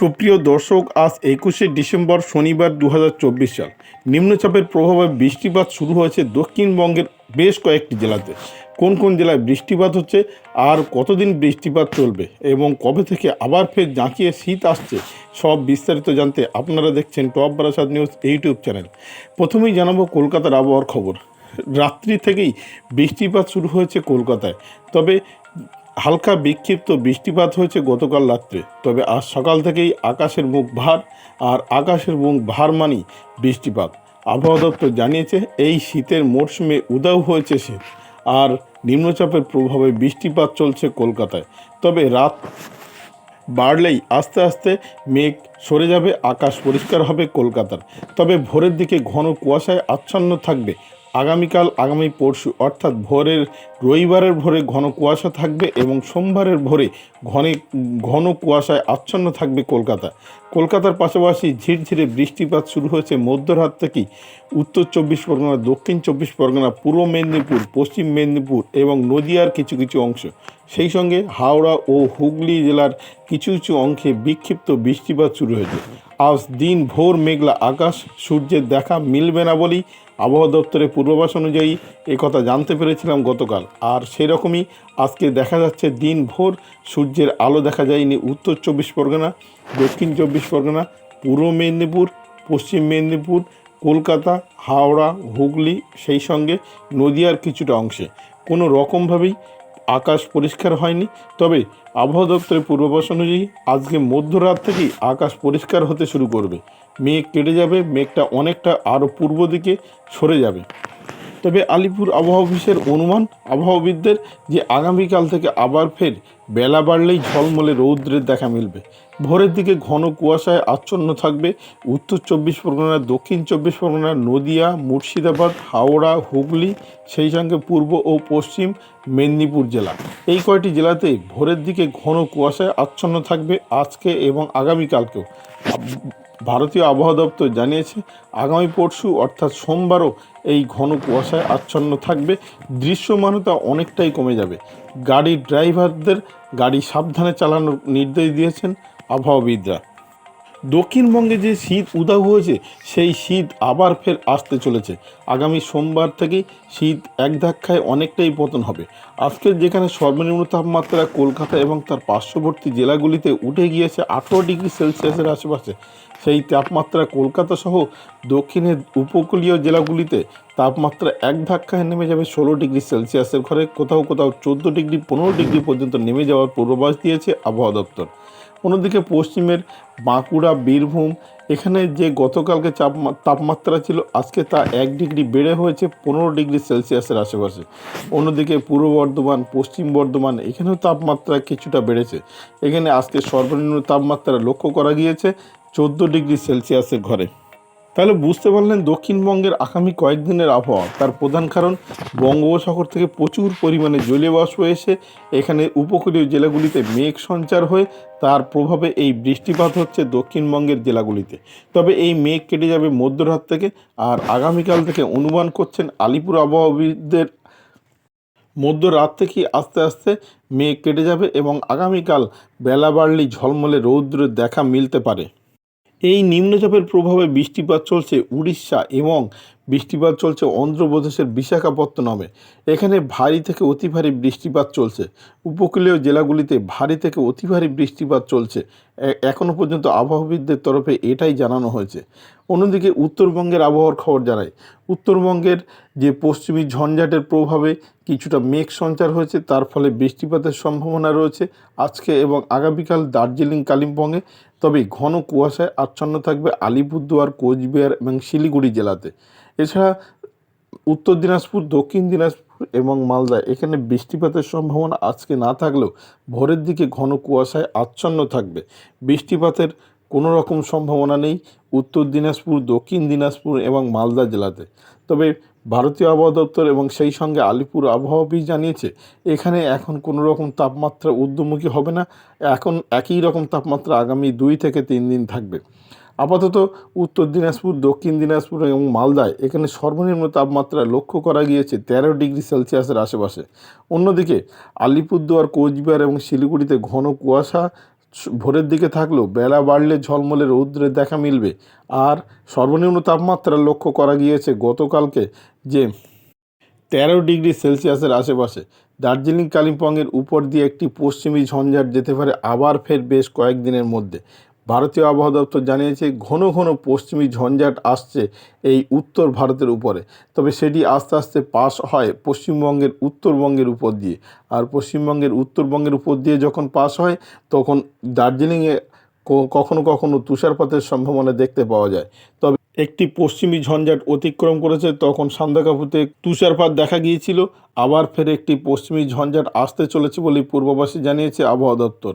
সুপ্রিয় দর্শক, আজ একুশে ডিসেম্বর শনিবার দু হাজার চব্বিশ সাল। নিম্নচাপের প্রভাবে বৃষ্টিপাত শুরু হয়েছে দক্ষিণবঙ্গের বেশ কয়েকটি জেলাতে। কোন কোন জেলায় বৃষ্টিপাত হচ্ছে, আর কতদিন বৃষ্টিপাত চলবে, এবং কবে থেকে আবার ফের জাঁকিয়ে শীত আসছে, সব বিস্তারিত জানতে আপনারা দেখছেন top Barasat news YouTube channel. প্রথমেই জানাব কলকাতার আবহাওয়ার খবর। রাত্রি থেকেই বৃষ্টিপাত শুরু হয়েছে কলকাতায়। তবে হালকা বিক্ষিপ্ত বৃষ্টিপাত হয়েছে গতকাল রাত্রে। তবে আজ সকাল থেকেই আকাশের মুখ ভার আর আকাশের মুখ ভার মানেই বৃষ্টিপাত। আবহাওয়া দপ্তর জানিয়েছে, এই শীতের মরশুমে উদাও হয়েছে শীত আর নিম্নচাপের প্রভাবে বৃষ্টিপাত চলছে কলকাতায়। তবে রাত বাড়লেই আস্তে আস্তে মেঘ সরে যাবে, আকাশ পরিষ্কার হবে কলকাতার। তবে ভোরের দিকে ঘন কুয়াশায় আচ্ছন্ন থাকবে আগামীকাল, আগামী পরশু, অর্থাৎ ভোরের, রবিবারের ভোরে ঘন কুয়াশা থাকবে এবং সোমবারের ভোরে ঘনে, ঘন কুয়াশায় আচ্ছন্ন থাকবে কলকাতা। কলকাতার পাশাপাশি ঝিরঝিরে বৃষ্টিপাত শুরু হয়েছে মধ্যরাত থেকেই। উত্তর চব্বিশ পরগনা, দক্ষিণ চব্বিশ পরগনা, পূর্ব মেদিনীপুর, পশ্চিম মেদিনীপুর এবং নদিয়ার কিছু কিছু অংশ। সেই সঙ্গে হাওড়া ও হুগলি জেলার কিছু কিছু অংশে বিক্ষিপ্ত বৃষ্টিপাত শুরু হয়েছে। আজ দিন ভোর মেঘলা আকাশ, সূর্যের দেখা মিলবে না বলেই আবহাওয়া দপ্তরের পূর্বাভাস অনুযায়ী কথা জানতে পেরেছিলাম গতকাল। আর সেরকমই আজকে দেখা যাচ্ছে দিন ভোর সূর্যের আলো দেখা যায়নি উত্তর চব্বিশ পরগনা, দক্ষিণ চব্বিশ পরগনা, পূর্ব মেদিনীপুর, পশ্চিম মেদিনীপুর, কলকাতা, হাওড়া, হুগলি, সেই সঙ্গে নদিয়ার কিছুটা অংশে। কোনো রকমভাবেই আকাশ পরিষ্কার হয়নি। তবে আবহাওয়া দপ্তরের পূর্বাভাস অনুযায়ী আজকে মধ্যরাত থেকেই আকাশ পরিষ্কার হতে শুরু করবে। মেঘ কেটে যাবে, মেঘটা অনেকটা আরও পূর্ব দিকে সরে যাবে। তবে আলিপুর আবহাওয়া অফিসের অনুমান, আবহাওয়াবিদদের যে আগামীকাল থেকে আবার ফের বেলা বাড়লেই ঝলমলে রৌদ্রের দেখা মিলবে। ভোরের দিকে ঘন কুয়াশায় আচ্ছন্ন থাকবে উত্তর চব্বিশ পরগনা দক্ষিণ চব্বিশ পরগনা নদিয়া, মুর্শিদাবাদ, হাওড়া, হুগলি, সেই সঙ্গে পূর্ব ও পশ্চিম মেদিনীপুর জেলা। এই কয়টি জেলাতে ভোরের দিকে ঘন কুয়াশায় আচ্ছন্ন থাকবে আজকে এবং আগামীকালকেও। ভারতীয় আবহাওয়া দপ্তর জানিয়েছে, আগামী পরশু অর্থাৎ সোমবারও এই ঘন কুয়াশায় আচ্ছন্ন থাকবে। দৃশ্যমানতা অনেকটাই কমে যাবে। গাড়ির ড্রাইভারদের গাড়ি সাবধানে চালানোর নির্দেশ দিয়েছেন আবহাওয়াবিদরা। দক্ষিণবঙ্গে যে শীত উদাও হয়েছে, সেই শীত আবার ফের আসতে চলেছে। আগামী সোমবার থেকেই শীত এক ধাক্কায় অনেকটাই পতন হবে। আজকের যেখানে সর্বনিম্ন তাপমাত্রা কলকাতা এবং তার পার্শ্ববর্তী জেলাগুলিতে উঠে গিয়েছে আঠেরো ডিগ্রি সেলসিয়াসের আশেপাশে সেই তাপমাত্রা কলকাতা সহ দক্ষিণের উপকূলীয় জেলাগুলিতে তাপমাত্রা এক ধাক্কায় নেমে যাবে ষোলো ডিগ্রি সেলসিয়াসের ঘরে। কোথাও কোথাও চোদ্দ ডিগ্রি, পনেরো ডিগ্রি পর্যন্ত নেমে যাওয়ার পূর্বাভাস দিয়েছে আবহাওয়া দপ্তর। অন্যদিকে পশ্চিমের বাঁকুড়া, বীরভূম, এখানে যে গতকালকে চাপ তাপমাত্রা ছিল, আজকে তা এক ডিগ্রি বেড়ে হয়েছে পনেরো ডিগ্রি সেলসিয়াসের আশেপাশে। অন্যদিকে পূর্ব বর্ধমান, পশ্চিম বর্ধমান, এখানেও তাপমাত্রা কিছুটা বেড়েছে। এখানে আজকে সর্বনিম্ন তাপমাত্রা লক্ষ্য করা গিয়েছে চোদ্দ ডিগ্রি সেলসিয়াসের ঘরে। তাহলে বুঝতে পারলেন দক্ষিণবঙ্গের আগামী কয়েকদিনের আবহাওয়া। তার প্রধান কারণ, বঙ্গোপসাগর থেকে প্রচুর পরিমাণে জলীয় বাষ্প এসে এখানে উপকূলীয় জেলাগুলিতে মেঘ সঞ্চার হয়ে তার প্রভাবে এই বৃষ্টিপাত হচ্ছে দক্ষিণবঙ্গের জেলাগুলিতে। তবে এই মেঘ কেটে যাবে মধ্যরাত থেকে আর আগামীকাল থেকে অনুমান করছেন আলিপুর আবহাওয়াবিদদের মধ্যরাত থেকেই আস্তে আস্তে মেঘ কেটে যাবে এবং আগামীকাল বেলা বাড়লেই ঝলমলে রৌদ্রের দেখা মিলতে পারে। এই নিম্নচাপের প্রভাবে বৃষ্টিপাত চলছে উড়িষ্যা এবং বৃষ্টিপাত চলছে অন্ধ্রপ্রদেশের বিশাখাপত্তনমে। এখানে ভারী থেকে অতি ভারী বৃষ্টিপাত চলছে। উপকূলীয় জেলাগুলিতে ভারী থেকে অতি ভারী বৃষ্টিপাত চলছে। এখনও পর্যন্ত আবহাওয়াবিদদের তরফে এটাই জানানো হয়েছে। অন্যদিকে উত্তরবঙ্গের আবহাওয়ার খবর জানায় উত্তরবঙ্গের যে পশ্চিমী ঝঞ্ঝাটের প্রভাবে কিছুটা মেঘ সঞ্চার হয়েছে, তার ফলে বৃষ্টিপাতের সম্ভাবনা রয়েছে আজকে এবং আগামীকাল দার্জিলিং, কালিম্পংয়ে। তবে ঘন কুয়াশায় আচ্ছন্ন থাকবে আলিপুরদুয়ার, কোচবিহার এবং শিলিগুড়ি জেলাতে। এছাড়া উত্তর দিনাজপুর, দক্ষিণ দিনাজপুর এবং মালদা, এখানে বৃষ্টিপাতের সম্ভাবনা আজকে না থাকলেও ভোরের দিকে ঘন কুয়াশায় আচ্ছন্ন থাকবে। বৃষ্টিপাতের কোনো রকম সম্ভাবনা নেই উত্তর দিনাজপুর, দক্ষিণ দিনাজপুর এবং মালদা জেলাতে। তবে ভারতীয় আবহাওয়া দপ্তর এবং সেই সঙ্গে আলিপুর আবহাওয়া অফিস জানিয়েছে, এখানে এখন কোনো রকম তাপমাত্রা ঊর্ধ্বমুখী হবে না। এখন একই রকম তাপমাত্রা আগামী দুই থেকে তিন দিন থাকবে। আপাতত উত্তর দিনাজপুর, দক্ষিণ দিনাজপুর এবং মালদায় এখানে সর্বনিম্ন তাপমাত্রা লক্ষ্য করা গিয়েছে তেরো ডিগ্রি সেলসিয়াসের আশেপাশে। অন্যদিকে আলিপুরদুয়ার, কোচবিহার এবং শিলিগুড়িতে ঘন কুয়াশা ভোরের দিকে থাকলেও বেলা বাড়লে ঝলমলে রৌদ্রের দেখা মিলবে। আর সর্বনিম্ন তাপমাত্রা লক্ষ্য করা গিয়েছে গতকালকে যে তেরো ডিগ্রি সেলসিয়াসের আশেপাশে। দার্জিলিং, কালিম্পংয়ের উপর দিয়ে একটি পশ্চিমী ঝঞ্ঝাট যেতে পারে আবার ফের বেশ কয়েকদিনের মধ্যে। ভারতীয় আবহাওয়া দপ্তর জানিয়েছে, ঘন ঘন পশ্চিমী ঝঞ্ঝাট আসছে এই উত্তর ভারতের উপরে। তবে সেটি আস্তে আস্তে পাস হয় পশ্চিমবঙ্গের উত্তরবঙ্গের উপর দিয়ে। আর পশ্চিমবঙ্গের উত্তরবঙ্গের উপর দিয়ে যখন পাস হয়, তখন দার্জিলিংয়ে কখনো কখনো তুষারপাতের সম্ভাবনা দেখতে পাওয়া যায়। তবে একটি পশ্চিমী ঝঞ্ঝাট অতিক্রম করেছে, তখন সান্দাকাপুতে তুষারপাত দেখা গিয়েছিল। আবার ফের একটি পশ্চিমী ঝঞ্ঝাট আসতে চলেছে বলে পূর্বাভাসে জানিয়েছে আবহাওয়া দপ্তর।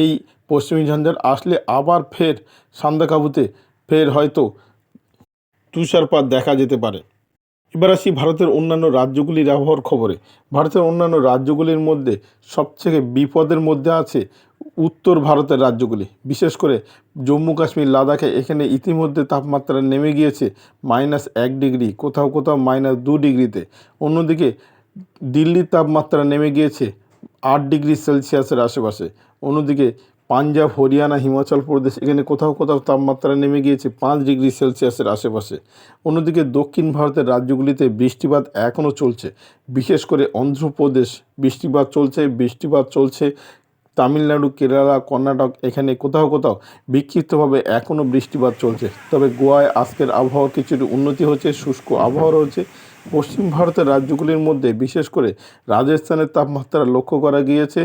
এই পশ্চিমী ঝঞ্ঝাট আসলে আবার ফের সান্দাকাবুতে ফের হয়তো তুষারপাত দেখা যেতে পারে। এবার আসি ভারতের অন্যান্য রাজ্যগুলির আবহাওয়ার খবরে। ভারতের অন্যান্য রাজ্যগুলির মধ্যে সবথেকে বিপদের মধ্যে আছে উত্তর ভারতের রাজ্যগুলি। বিশেষ করে জম্মু কাশ্মীর, লাদাখে এখানে ইতিমধ্যে তাপমাত্রা নেমে গিয়েছে মাইনাস এক ডিগ্রি, কোথাও কোথাও মাইনাস দু ডিগ্রিতে। অন্যদিকে দিল্লির তাপমাত্রা নেমে গিয়েছে আট ডিগ্রি সেলসিয়াসের আশেপাশে। অন্যদিকে পাঞ্জাব, হরিয়ানা, হিমাচল প্রদেশ, এখানে কোথাও কোথাও তাপমাত্রা নেমে গিয়েছে পাঁচ ডিগ্রি সেলসিয়াসের আশেপাশে। অন্যদিকে দক্ষিণ ভারতের রাজ্যগুলিতে বৃষ্টিপাত এখনও চলছে। বিশেষ করে অন্ধ্রপ্রদেশ বৃষ্টিপাত চলছে বৃষ্টিপাত চলছে। তামিলনাড়ু, কেরালা, কর্ণাটক, এখানে কোথাও কোথাও বিক্ষিপ্তভাবে এখনও বৃষ্টিপাত চলছে। তবে গোয়ায় আজকের আবহাওয়ার কিছুটা উন্নতি হচ্ছে, শুষ্ক আবহাওয়া রয়েছে। পশ্চিম ভারতের রাজ্যগুলির মধ্যে বিশেষ করে রাজস্থানের তাপমাত্রা লক্ষ্য করা গিয়েছে,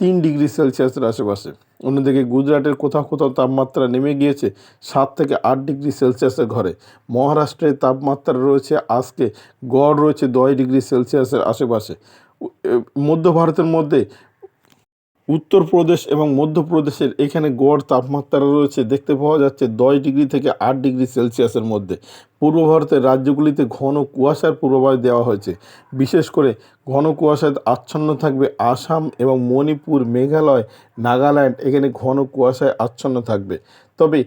তিন ডিগ্রি সেলসিয়াসের আশেপাশে। অন্যদিকে গুজরাটের কোথাও কোথাও তাপমাত্রা নেমে গিয়েছে সাত থেকে আট ডিগ্রি সেলসিয়াসের ঘরে। মহারাষ্ট্রের তাপমাত্রা রয়েছে আজকে গড় রয়েছে দশ ডিগ্রি সেলসিয়াসের আশেপাশে। মধ্য ভারতের মধ্যে উত্তরপ্রদেশ এবং মধ্যপ্রদেশের এখানে গড় তাপমাত্রা রয়েছে, দেখতে পাওয়া যাচ্ছে দশ ডিগ্রি থেকে আট ডিগ্রি সেলসিয়াসের মধ্যে। পূর্ব ভারতের রাজ্যগুলিতে ঘন কুয়াশার পূর্বাভাস দেওয়া হয়েছে। বিশেষ করে ঘন কুয়াশায় আচ্ছন্ন থাকবে আসাম এবং মণিপুর, মেঘালয়, নাগাল্যান্ড, এখানে ঘন কুয়াশায় আচ্ছন্ন থাকবে। তবে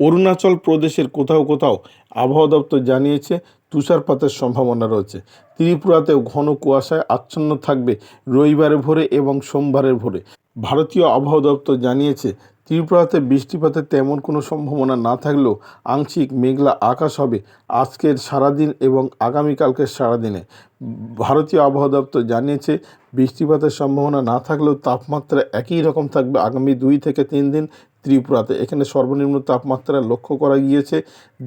অরুণাচল প্রদেশের কোথাও কোথাও আবহাওয়া দপ্তর জানিয়েছে তুষারপাতের সম্ভাবনা রয়েছে। ত্রিপুরাতেও ঘন কুয়াশায় আচ্ছন্ন থাকবে রবিবারের ভোরে এবং সোমবারের ভোরে। ভারতীয় আবহাওয়া দপ্তর জানিয়েছে, ত্রিপুরাতে বৃষ্টিপাতের তেমন কোনো সম্ভাবনা না থাকলেও আংশিক মেঘলা আকাশ হবে আজকের সারাদিন এবং আগামীকালকের সারাদিনে। ভারতীয় আবহাওয়া দপ্তর জানিয়েছে, বৃষ্টিপাতের সম্ভাবনা না থাকলেও তাপমাত্রা একই রকম থাকবে আগামী দুই থেকে তিন দিন ত্রিপুরাতে। এখানে সর্বনিম্ন তাপমাত্রা লক্ষ্য করা গিয়েছে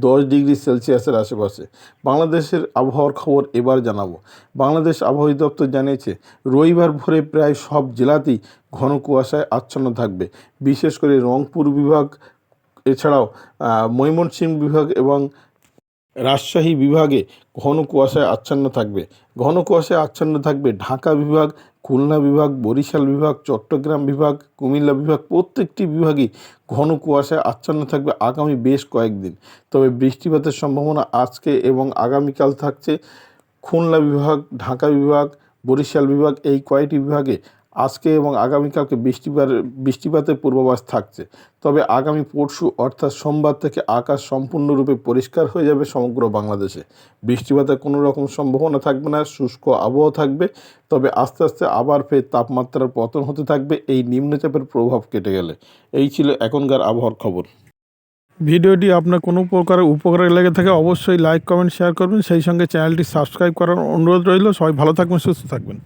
দশ ডিগ্রি সেলসিয়াসের আশেপাশে। বাংলাদেশের আবহাওয়ার খবর এবার জানাব। বাংলাদেশ আবহাওয়া দপ্তর জানিয়েছে, রবিবার ভোরে প্রায় সব জেলাতেই ঘন কুয়াশায় আচ্ছন্ন থাকবে। বিশেষ করে রংপুর বিভাগ, এছাড়াও ময়মনসিংহ বিভাগ এবং রাজশাহী বিভাগে ঘন কুয়াশায় আচ্ছন্ন থাকবে। ঘন কুয়াশায় আচ্ছন্ন থাকবে ঢাকা বিভাগ খুলনা বিভাগ, বরিশাল বিভাগ, চট্টগ্রাম বিভাগ, কুমিল্লা বিভাগ প্রত্যেকটি বিভাগই ঘন কুয়াশায় আচ্ছন্ন থাকবে আগামী বেশ কয়েকদিন। তবে বৃষ্টিপাতের সম্ভাবনা আজকে এবং আগামীকাল থাকছে। খুলনা বিভাগ, ঢাকা বিভাগ, বরিশাল বিভাগ এই কয়টি বিভাগে আজকে এবং আগামীকালকে বৃষ্টিপাত বৃষ্টিপাতের পূর্বাভাস থাকছে। তবে আগামী পরশু অর্থাৎ সোমবার থেকে আকাশ সম্পূর্ণরূপে পরিষ্কার হয়ে যাবে সমগ্র বাংলাদেশে। বৃষ্টিপাতের কোনো রকম সম্ভাবনা থাকবে না, শুষ্ক আবহাওয়া থাকবে, তবে আস্তে আস্তে আবার ফের তাপমাত্রার পতন হতে থাকবে, এই নিম্নচাপের প্রভাব কেটে গেলে। এই ছিল এখনকার আবহাওয়ার খবর। ভিডিওটি আপনার কোনো প্রকার উপকারে লেগে থাকে অবশ্যই লাইক, কমেন্ট, শেয়ার করবেন। সেই সঙ্গে চ্যানেলটি সাবস্ক্রাইব করার অনুরোধ রইল। সবাই ভালো থাকবেন, সুস্থ থাকবেন।